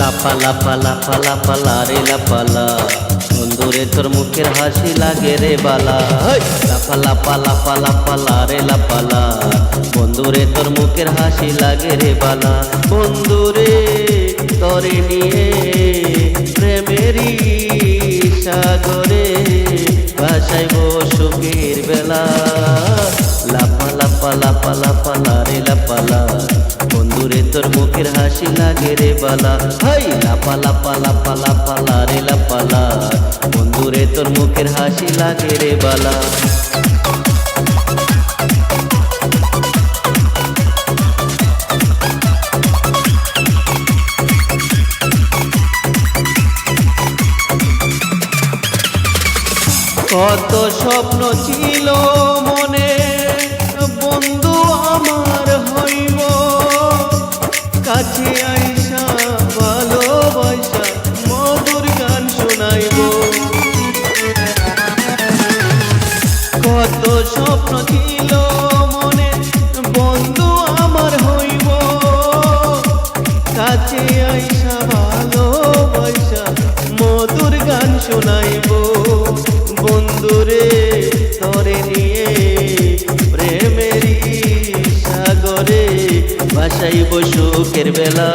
লাফা লাফা লাফা লাফা লারে লাফালা বন্ধুরে তোর মুখের হাসি লাগে রে বালা! লাফা লাফা লাফা লাফা লারে লাফালা বন্ধুরে তোর মুখের হাসি লাগে রে বালা। বন্ধুরে তরে নিয়ে প্রেমেরি সাগরে লারে লাফালা বন্ধুরে তোর মুখের হাসি লাগে রে বালা। হাই লাপা লাপা লাপা লাপা লারে লাপালা বন্ধুরে তোর মুখের হাসি লাগে রে বালা। কত স্বপ্ন ছিল শোনাইব। বন্ধুরে নিয়ে প্রেমেরই সাগরে ভাসাইব সুখের বেলা।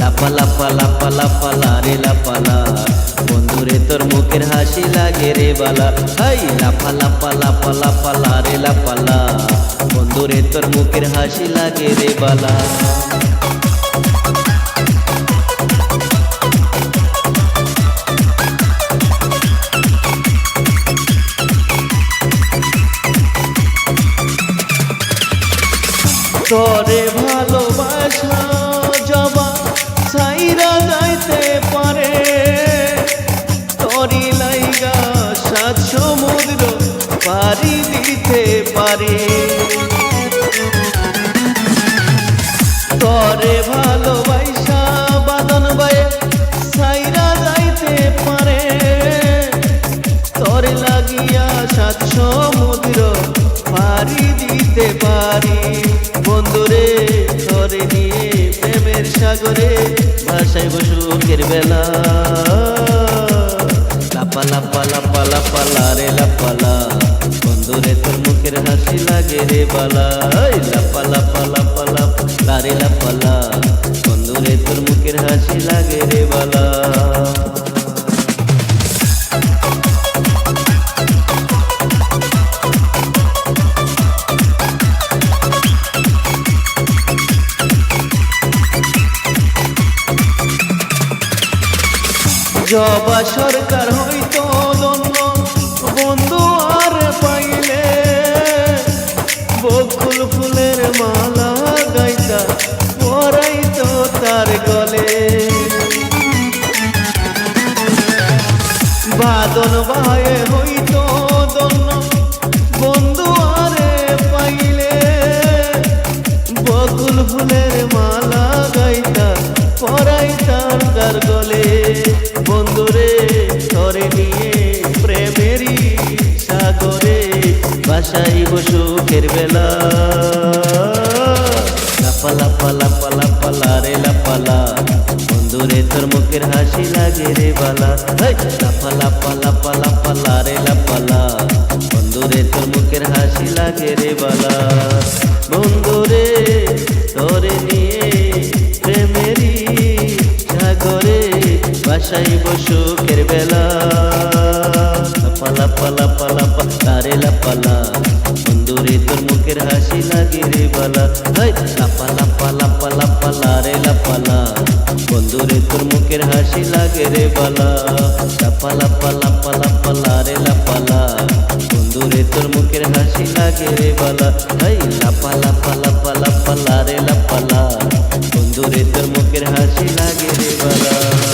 লাপা লাপা লাপা লাপা লারে লাপালা বন্ধুরে তোর মুখের হাসি লাগে রে বালা। হাই, লাফা লাপা লাপা লাপা লারে লাপালা বন্ধুরে তোর মুখের হাসি লাগে রে বালা। তরে ভালোবাসা জবা সাইরা যাইতে পারে। তরি লাইগা সাত সমুদ্র পারি দিতে পারে। তরে ভালোবাসা বাদন বায়ে সাইরা যাইতে পারে। তরে লাগিয়া সাত সমুদ্র পারি দিতে পারি। বন্ধুরে তরে নিয়ে প্রেমের সাগরে ভাষায় বসুকের বেলা। লাপা লাপা লাপা লাপা লারে লাপালা বন্ধুরে তোর মুখের হাসি লাগে রে বালা। এই লাপা লাপা লাপা লাপা লারে লাপালা বন্ধুরে তোর মুখের হাসি লাগে রে বালা। জবা সরকার হইতো দন্য বন্ধু আর পাইলে বকুল ফুলের মালা গাইতা, পরাইতো তার গলে। বাদন বায়ে হইতো দন্য বন্ধু আরে পাইলে বকুল ফুলের মালা গাইতা পরাই তার তার গলে। বাসাই সুখের বেলা। লাপা লাপা লাপা লাপা লারে লাপালা বন্ধুরে, তোর মুখের হাসি লাগে রে বালা। হেই! লাপা লাপা লাপা লাপা লারে লাপালা বন্ধুরে, তোর মুখের হাসি লাগে রে বালা। বন্ধুরে তোরে নিয়ে প্রেমেরই সাগরে বাসাই সুখের লাপা লাপা, তারে লাপালা বন্ধুরে তোর মুখের হাসি লাগে রে বালা। হাই, লাপা লাপা লাপা লাপা, লারে লাপালা বন্ধুরে তোর মুখের হাসি লাগে রে বালা। লাপা লাপা লাপা লাপা, লারে লাপালা বন্ধুরে তোর মুখের হাসি লাগে রে বালা। হাই, লাপা লাপা লাপা লাপা, লারে লাপালা বন্ধুরে তোর মুখের হাসি লাগে রে বালা।